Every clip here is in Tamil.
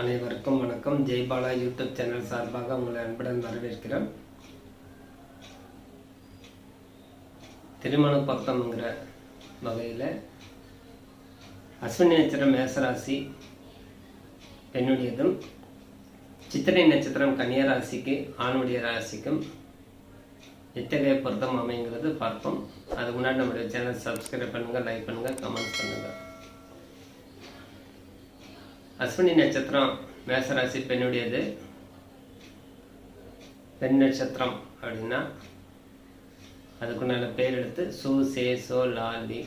அனைவருக்கும் வணக்கம். ஜெய்பாலா யூடியூப் சேனல் சார்பாக உங்களை அன்புடன் வரவேற்கிறேன். திருமண பொருத்தம்ங்கிற வகையில் அஸ்வினி நட்சத்திரம் மேசராசி பெண்ணுடையதும் சித்திரை நட்சத்திரம் கன்னியராசிக்கு ஆணுடைய ராசிக்கும் எத்தகைய பொருத்தம் அமைங்கிறது பார்ப்போம். அதுக்கு முன்னாடி நம்முடைய சேனல் சப்ஸ்கிரைப் பண்ணுங்கள் லைக் பண்ணுங்கள் கமெண்ட் பண்ணுங்கள் அஸ்வினி நட்சத்திரம் மேசராசி பெண்ணுடையது. பெண் நட்சத்திரம் அப்படின்னா அதுக்குண்டான பேர் எடுத்து சு சே சோ லாலி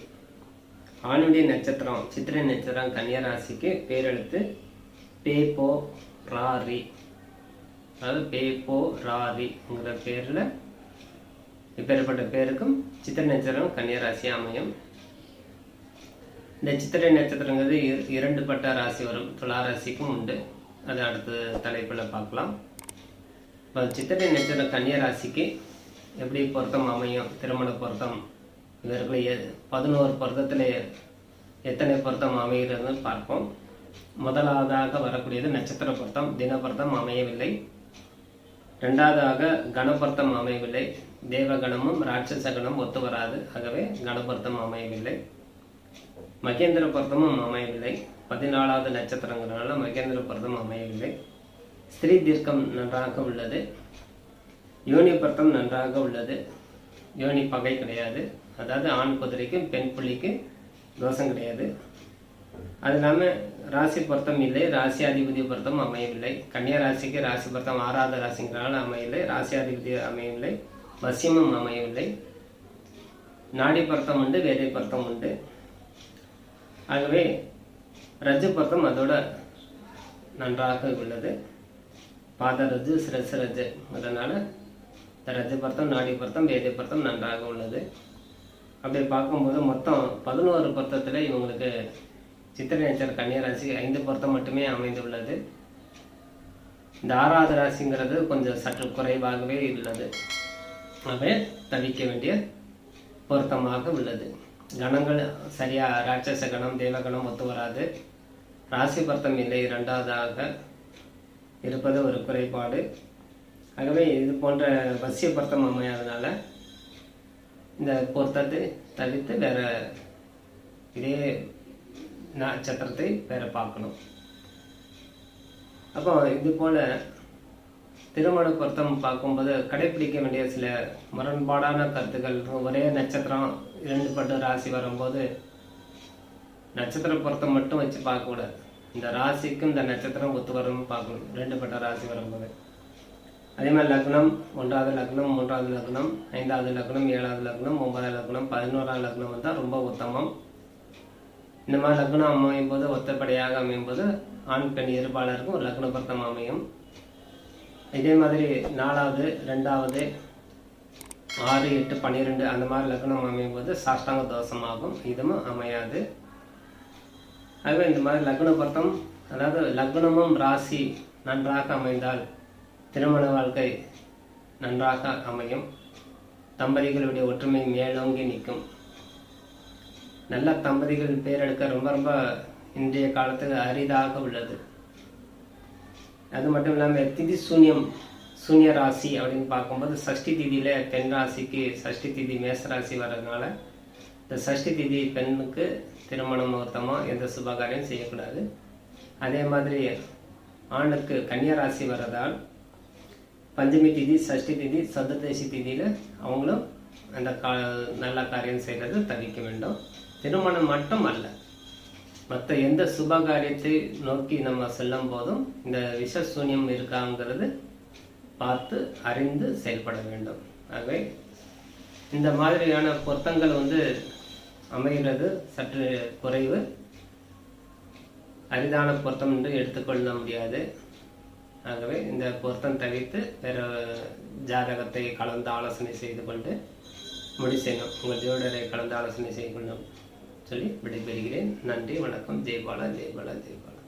ஆணுடைய நட்சத்திரம் சித்திரை நட்சத்திரம் கன்னியராசிக்கு பேர் எடுத்து பே போ ராரி அதாவது பே போ ராரிங்கிற பேரில் இப்பேற்பட்ட பேருக்கும் சித்திரை நட்சத்திரம் கன்னியராசி அமையும். இந்த சித்திரை நட்சத்திரங்கிறது இரண்டு பட்ட ராசி வரும். துலா ராசிக்கும் உண்டு. அது அடுத்த தலைப்பில் பார்க்கலாம். இப்போ சித்திரை நட்சத்திரம் கன்னியராசிக்கு எப்படி பொருத்தம் அமையும்? திருமண பொருத்தம் இவர்கள் எ- பதினோரு பொருத்தத்தில் எத்தனை பொருத்தம் அமைகிறதுன்னு பார்ப்போம். முதலாவதாக வரக்கூடியது நட்சத்திர பொருத்தம். தின பொருத்தம் அமையவில்லை. ரெண்டாவதாக கணபொருத்தம் அமையவில்லை. தேவகணமும் ராட்சச கணம் ஒத்து வராது. ஆகவே கணபொருத்தம் அமையவில்லை. மகேந்திர பொருத்தமும் அமையவில்லை. பதினாலாவது நட்சத்திரங்கிறனால மகேந்திர பர்தம் அமையவில்லை. ஸ்திரீ தீர்க்கம் நன்றாக உள்ளது. யோனி பொருத்தம் நன்றாக உள்ளது. யோனி பகை கிடையாது. அதாவது ஆண் குதிரைக்கும் பெண் புள்ளிக்கு தோஷம் கிடையாது. அது இல்லாமல் ராசி பொருத்தம் இல்லை. ராசியாதிபதி பொருத்தம் அமையவில்லை. கன்னியா ராசிக்கு ராசி பொருத்தம் ஆறாவது ராசிங்கிறனால அமையவில்லை. ராசியாதிபதி அமையவில்லை. வசியமும் அமையவில்லை. நாடி பொருத்தம் உண்டு வேதை பொருத்தம் உண்டு. ஆகவே ரஜு பக்கம் அதோட நன்றாக உள்ளது. பாத ரஜு சிரசு ரஜு அதனால் இந்த ரஜ பர்த்தம் நாடி பர்த்தம் வேதை பர்த்தம் நன்றாக உள்ளது. அப்படி பார்க்கும்போது மொத்தம் பதினோரு பொருத்தத்தில் இவங்களுக்கு சித்திரை நட்சத்திர கன்னியா ஐந்து பொருத்தம் மட்டுமே அமைந்துள்ளது. இந்த ஆறாவது ராசிங்கிறது கொஞ்சம் சற்று குறைவாகவே உள்ளது. அவை தவிக்க வேண்டிய பொருத்தமாக உள்ளது. கணங்கள் சரியா ராட்சச கணம் தேவகணம் ஒத்து வராது. ராசி பர்த்தம் இல்லை இரண்டாவதாக இருப்பது ஒரு குறைபாடு. ஆகவே இது போன்ற வசிய பொருத்தம் அமையாதனால இந்த பொருத்தத்தை தவிர்த்து வேற இதே நட்சத்திரத்தை வேற பார்க்கணும். அப்போ இது போல திருமண பொருத்தம் பார்க்கும்போது கடைபிடிக்க வேண்டிய சில முரண்பாடான கருத்துக்கள். ஒரே நட்சத்திரம் இரண்டு பட்டு ராசி வரும்போது நட்சத்திர பொருத்தம் மட்டும் வச்சு பார்க்கக்கூடாது. இந்த ராசிக்கும் இந்த நட்சத்திரம் ஒத்து வரும்னு பார்க்கணும். ரெண்டு பட்ட ராசி வரும்போது. அதே மாதிரி லக்னம் ஒன்றாவது லக்னம் மூன்றாவது லக்னம் ஐந்தாவது லக்னம் ஏழாவது லக்னம் ஒன்பதாவது லக்னம் பதினோராவது லக்னம் வந்தால் ரொம்ப உத்தமம். இந்த மாதிரி லக்னம் அமையும் போது ஒத்தப்படையாக அமையும் போது ஆண் பெண் இருபாலருக்கும் ஒரு லக்ன பொருத்தம் அமையும். இதே மாதிரி நாலாவது ரெண்டாவது ஆறு எட்டு பன்னிரெண்டு அந்த மாதிரி லக்னம் அமையும் போது சாஷ்டாங்க தோஷமாகும். இதுவும் அமையாது. ஆகவே இந்த மாதிரி லக்ன பொருத்தம் அதாவது லக்னமும் ராசி நன்றாக அமைந்தால் திருமண வாழ்க்கை நன்றாக அமையும். தம்பதிகளுடைய ஒற்றுமை மேலோங்கி நிற்கும். நல்ல தம்பதிகள் பேரெடுக்க ரொம்ப ரொம்ப இன்றைய காலத்துக்கு அரிதாக உள்ளது. அது மட்டும் இல்லாமல் திதி சூன்யம் சூன்ய ராசி அப்படின்னு பார்க்கும்போது சஷ்டி திதியில் பெண் ராசிக்கு சஷ்டி திதி மேச ராசி வர்றதுனால இந்த சஷ்டி திதி பெண்ணுக்கு திருமண முகூர்த்தமாக எந்த சுபகாரியம் செய்யக்கூடாது. அதே மாதிரி ஆணுக்கு கன்னியா ராசி வர்றதால் பஞ்சமி திதி சஷ்டி திதி சதுர்தசி திதியில் அவங்களும் அந்த கா நல்ல காரியம் செய்கிறது தவிர்க்க வேண்டும். திருமணம் மட்டும் அல்ல. மற்ற எந்த சுப காரியத்தை நோக்கி நம்ம செல்லும் போதும் இந்த விஷ சூன்யம் இருக்காங்கிறது பார்த்து அறிந்து செயல்பட வேண்டும். ஆகவே இந்த மாதிரியான பொருத்தங்கள் வந்து அமைகிறது. சற்று குறைவு. அரிதான பொருத்தம் என்று எடுத்துக்கொள்ள முடியாது. ஆகவே இந்த பொருத்தம் தவிர்த்து வேறு ஜாதகத்தை கலந்து ஆலோசனை செய்து கொண்டு முடி செய்யணும் உங்கள் ஜோடரை கலந்து ஆலோசனை செய்து கொள்ளும் சொல்லி விடைபெறுகிறேன். நன்றி வணக்கம். ஜெய்பாலா ஜெய்பாலா ஜெய்பாலா.